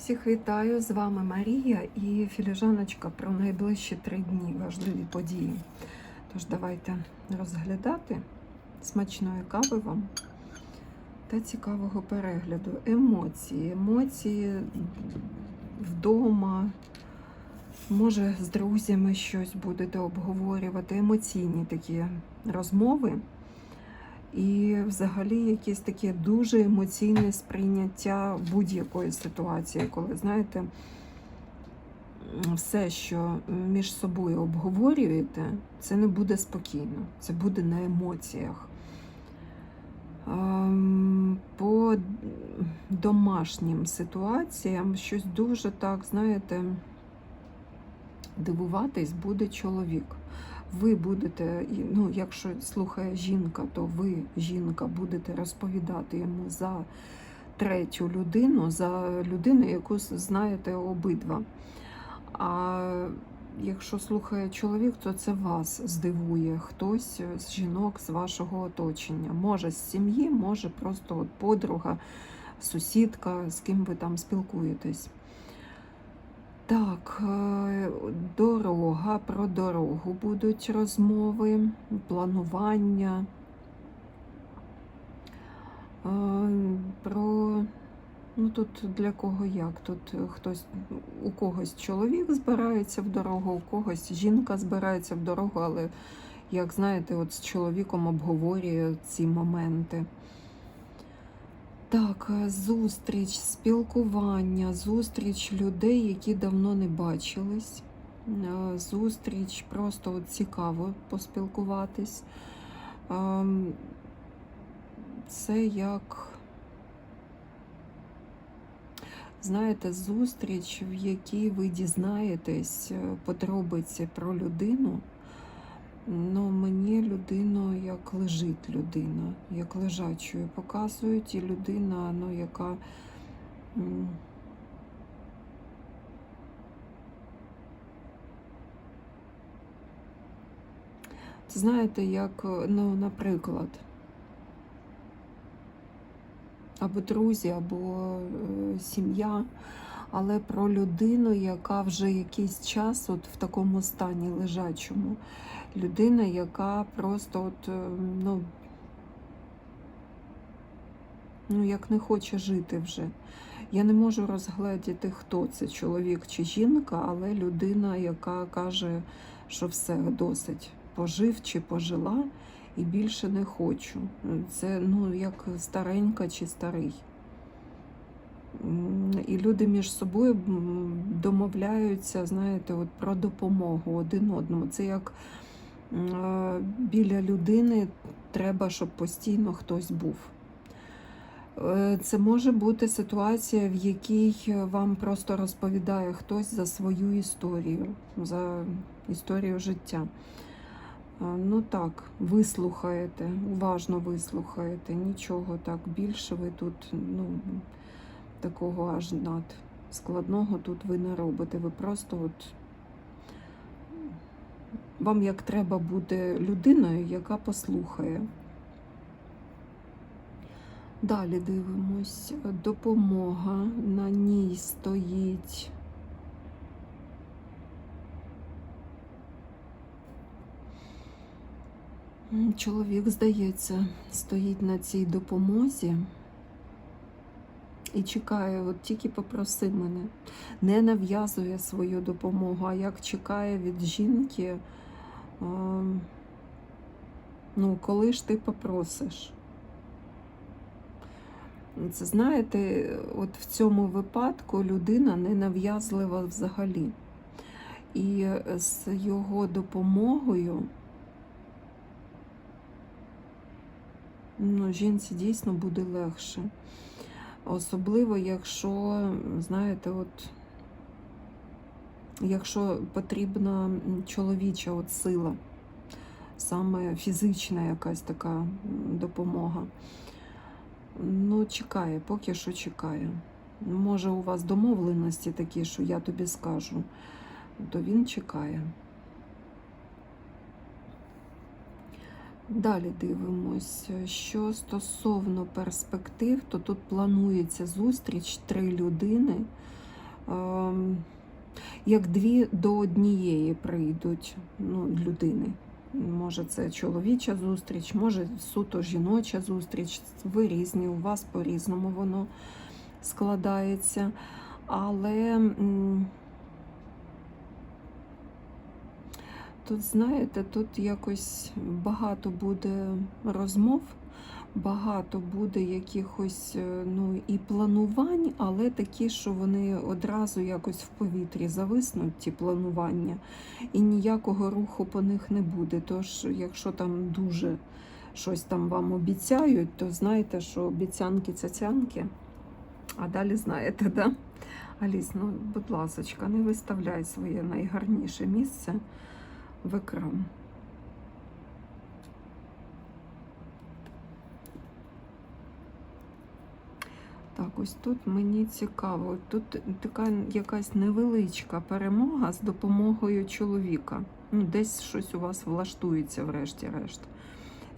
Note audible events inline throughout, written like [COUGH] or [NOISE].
Всіх вітаю, з вами Марія і філіжаночка про найближчі три дні важливі події. Тож давайте розглядати смачної кави вам та цікавого перегляду. Емоції. Емоції вдома, може, з друзями щось будете обговорювати. Емоційні такі розмови. І взагалі якесь таке дуже емоційне сприйняття будь-якої ситуації, коли, знаєте, все, що між собою обговорюєте, це не буде спокійно, це буде на емоціях. Ем, По домашнім ситуаціям щось дуже так, знаєте, дивуватись буде чоловік ви будете, ну, якщо слухає жінка, то ви, жінка, будете розповідати йому за третю людину, за людину, яку знаєте обидва. А якщо слухає чоловік, то це вас здивує хтось з жінок з вашого оточення. Може з сім'ї, може просто от подруга, сусідка, з ким ви там спілкуєтесь. Так, е, дорога, про дорогу будуть розмови, планування. Е, Про, ну тут для кого як? Тут хтось, у когось чоловік збирається в дорогу, у когось жінка збирається в дорогу, але, як знаєте, от з чоловіком обговорює ці моменти. Так, е, зустріч, спілкування, зустріч людей, які давно не бачились. Е, Зустріч, просто цікаво поспілкуватись. Ем, Це як, знаєте, зустріч, в якій ви дізнаєтесь е, подробиці про людину. Ну, мені людину як лежить людина, як лежачою показують, і людина, ну, яка. Знаєте, як, ну, наприклад, або друзі, або е, сім'я, але про людину, яка вже якийсь час от в такому стані лежачому. Людина, яка просто от, е, ну, ну, як не хоче жити вже. Я не можу розгледіти, хто це, чоловік чи жінка, але людина, яка каже, що все досить. Пожив чи пожила і більше не хочу. Це ну, як старенька чи старий. І люди між собою домовляються, знаєте, от про допомогу один одному. Це як е, біля людини треба, щоб постійно хтось був. Е, Це може бути ситуація, в якій вам просто розповідає хтось за свою історію, за історію життя. Ну так, вислухаєте, уважно вислухаєте, нічого так більше ви тут, ну, такого аж над складного тут ви не робите. Ви просто от вам як треба бути людиною, яка послухає. Далі дивимось. Допомога на ній стоїть. Чоловік, здається, стоїть на цій допомозі і чекає, от тільки попроси мене, не нав'язує свою допомогу, а як чекає від жінки, ну, коли ж ти попросиш. Це знаєте, от в цьому випадку людина не нав'язлива взагалі. І з його допомогою ну, жінці дійсно буде легше. Особливо, якщо, знаєте, от якщо потрібна чоловіча от сила, саме фізична якась така допомога. Ну, чекає, поки що чекає. Може, у вас домовленості такі, що я тобі скажу, то він чекає. Далі дивимось, що стосовно перспектив, то тут планується зустріч три людини, ем, як дві до однієї прийдуть ну, людини. Може, це чоловіча зустріч, може суто жіноча зустріч. Ви різні, у вас по-різному воно складається. Але тут, знаєте, тут якось багато буде розмов, багато буде якихось е, ну, і планувань, але такі, що вони одразу якось в повітрі зависнуть, ті планування, і ніякого руху по них не буде. Тож, якщо там дуже щось там вам обіцяють, то знайте, що обіцянки цяцянки, а далі знаєте, да? Аліс, ну, будь ласочка, не виставляй своє найгарніше місце в екран. Так, ось тут мені цікаво. Тут така якась невеличка перемога з допомогою чоловіка. Ну, десь щось у вас влаштується, врешті-решт.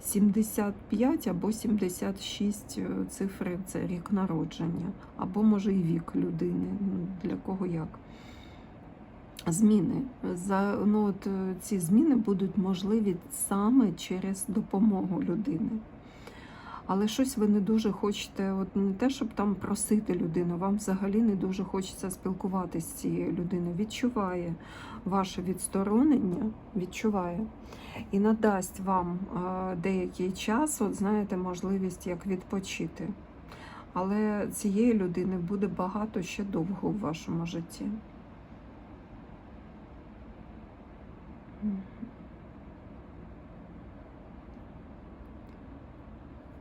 75 або 76 цифри це рік народження, або може і вік людини. ну, Для кого як. Зміни. За, ну, от, е, ці зміни будуть можливі саме через допомогу людини. Але щось ви не дуже хочете, от не те, щоб там просити людину, вам взагалі не дуже хочеться спілкуватися з цією людиною. Відчуває ваше відсторонення, відчуває і надасть вам е, деякий час, от знаєте, можливість як відпочити. Але цієї людини буде багато ще довго в вашому житті.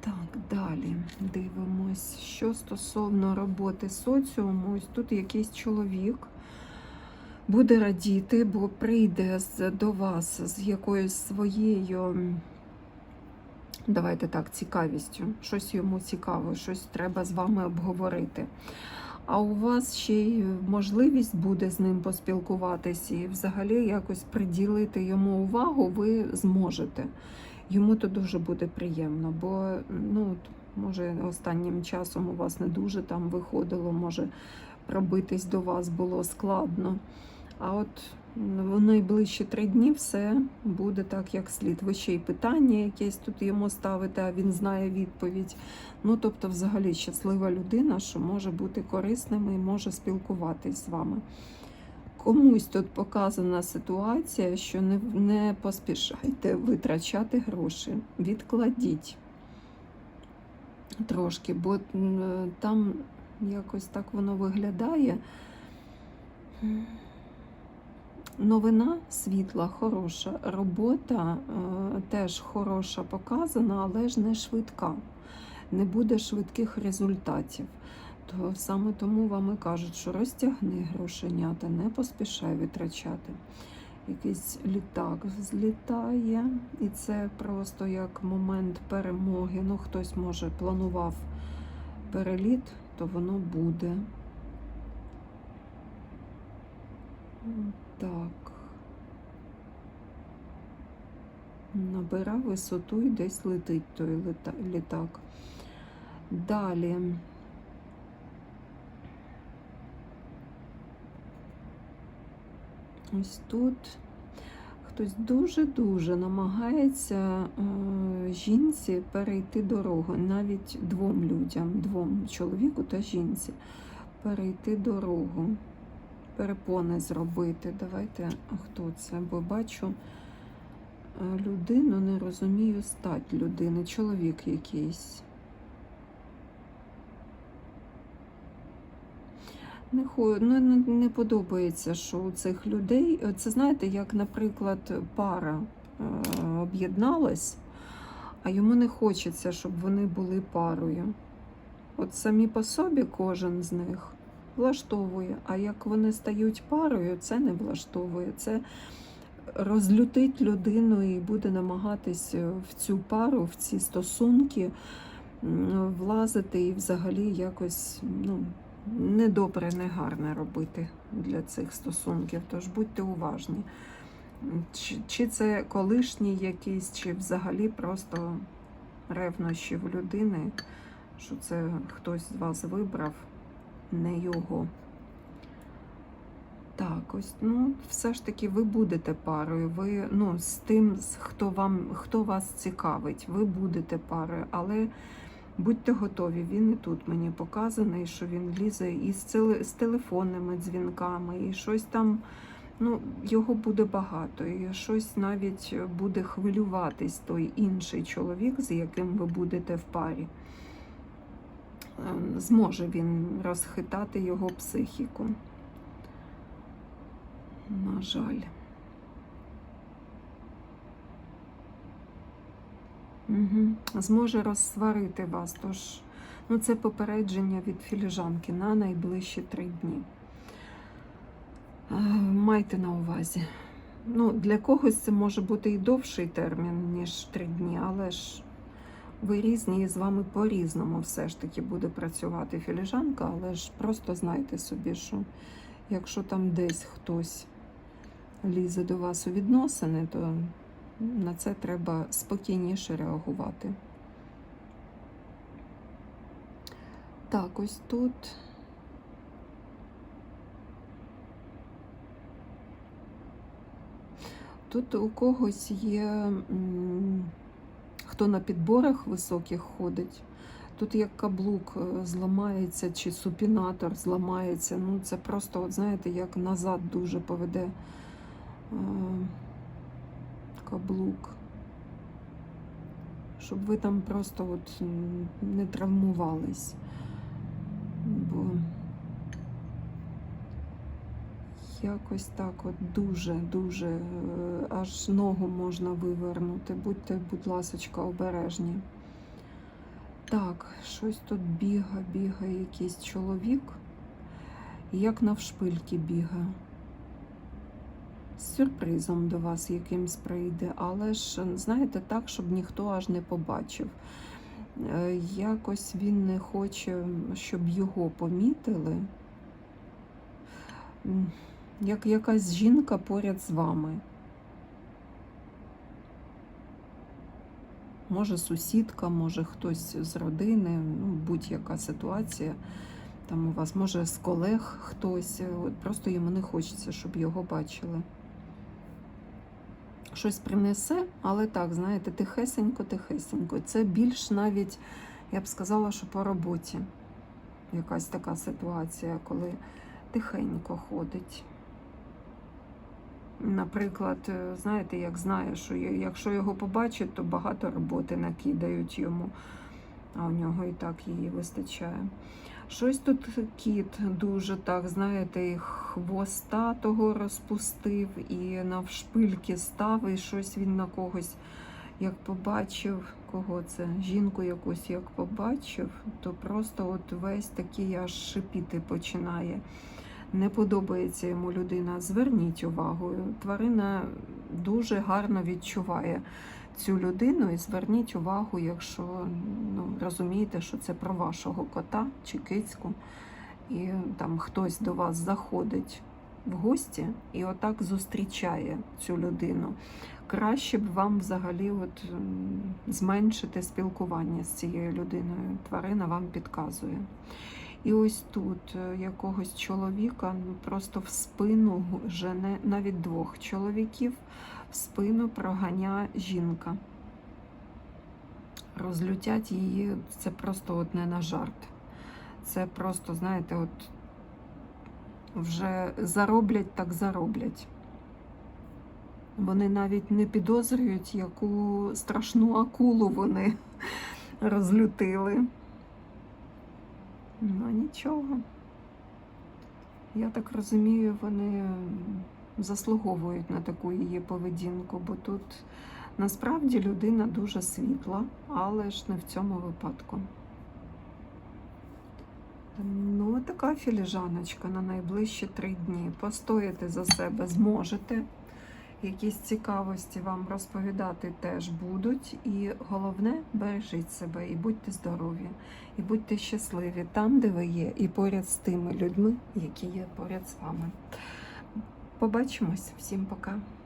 Так, далі дивимось, що стосовно роботи соціуму, ось тут якийсь чоловік буде радіти, бо прийде до вас з якоюсь своєю, давайте так, цікавістю. Щось йому цікаво, щось треба з вами обговорити. А у вас ще й можливість буде з ним поспілкуватися і взагалі якось приділити йому увагу, ви зможете. Йому то дуже буде приємно, бо ну, може останнім часом у вас не дуже там виходило, може пробитись до вас було складно. А от в найближчі три дні все буде так, як слід. Ви ще й питання якесь тут йому ставите, а він знає відповідь. Ну, тобто, взагалі щаслива людина, що може бути корисним і може спілкуватись з вами. Комусь тут показана ситуація, що не, не поспішайте витрачати гроші, відкладіть трошки, бо там якось так воно виглядає. Новина світла хороша, робота е, теж хороша показана, але ж не швидка. Не буде швидких результатів. То саме тому вам і кажуть, що розтягни грошенята, не поспішай витрачати. Якийсь літак злітає, і це просто як момент перемоги. Ну, хтось може планував переліт, то воно буде. Так. Набира висоту і десь летить той літак. Далі. Ось тут хтось дуже-дуже намагається е, жінці перейти дорогу, навіть двом людям, двом чоловіку та жінці перейти дорогу, перепони зробити. Давайте, хто це? Бо бачу е, людину, не розумію стать людини, чоловік якийсь. Не, ну, не подобається, що у цих людей, е, це знаєте, як, наприклад, пара е, об'єдналась, а йому не хочеться, щоб вони були парою. От самі по собі кожен з них влаштовує, а як вони стають парою, це не влаштовує. Це розлютить людину і буде намагатись е, в цю пару, в ці стосунки влазити і взагалі якось, ну недобре, не гарне робити для цих стосунків. Тож будьте уважні. Чи це колишній якийсь, чи взагалі просто ревнощі в людини, що це хтось з вас вибрав, не його. Так, ось, ну, все ж таки, ви будете парою. Ви ну, з тим, хто вам, хто вас цікавить, ви будете парою, але будьте готові. Він і тут мені показаний, що він лізе і з, з телефонними дзвінками, і щось там. Ну, його буде багато, і щось навіть буде хвилюватись той інший чоловік, з яким ви будете в парі. Ем, Зможе він розхитати його психіку. На жаль. Угу. Зможе розсварити вас. Тож, ну, це попередження від філіжанки на найближчі три дні. Е, Майте на увазі. Ну, для когось це може бути і довший термін, ніж три дні, але ж ви різні і з вами по-різному все ж таки буде працювати філіжанка, але ж просто знайте собі, що якщо там десь хтось лізе до вас у відносини, то на це треба спокійніше реагувати. Так, ось тут. Тут у когось є, хто на підборах високих ходить. Тут як каблук е, зламається, чи супінатор зламається. Ну, це просто, от знаєте, як назад дуже поведе е, каблук. Щоб ви там просто от не травмувались. Бо якось так от дуже-дуже е, аж ногу можна вивернути. Будьте, будь ласочка, обережні. Так, щось тут біга, бігає якийсь чоловік, як навшпильки бігає. З сюрпризом до вас якимсь прийде, але ж, знаєте, так, щоб ніхто аж не побачив. Е, Якось він не хоче, щоб його помітили. Як якась жінка поряд з вами. Може сусідка, може хтось з родини, ну, будь-яка ситуація. Там у вас, може, з колег хтось. От просто йому не хочеться, щоб його бачили. Щось принесе, але так, знаєте, тихесенько, тихесенько. Це більш навіть, я б сказала, що по роботі. Якась така ситуація, коли тихенько ходить. Наприклад, е, знаєте, як знає, що якщо його побачать, то багато роботи накидають йому, а у нього і так її вистачає. Щось тут кіт дуже так, знаєте, і хвоста того розпустив, і навшпильки став, і щось він на когось, як побачив, кого це, жінку якусь як побачив, то просто от весь такий аж шипіти починає. Не подобається йому людина. Зверніть увагу. Тварина дуже гарно відчуває цю людину і зверніть увагу, якщо ну, розумієте, що це про вашого кота чи кицьку, і там хтось до вас заходить в гості і отак зустрічає цю людину. Краще б вам взагалі от, зменшити спілкування з цією людиною. Тварина вам підказує. І ось тут е, якогось чоловіка ну, просто в спину жене навіть двох чоловіків в спину проганя жінка. Розлютять її, це просто не на жарт. Це просто, знаєте, от вже зароблять, так зароблять. Вони навіть не підозрюють, яку страшну акулу вони [LAUGHS] розлютили. Ну, нічого. Я так розумію, вони заслуговують на таку її поведінку, бо тут насправді людина дуже світла, але ж не в цьому випадку. Ну, така філіжаночка на найближчі три дні. Постояти за себе зможете. Якісь цікавості вам розповідати теж будуть. І головне, бережіть себе і будьте здорові, і будьте щасливі там, де ви є, і поряд з тими людьми, які є поряд з вами. Побачимось. Всім пока.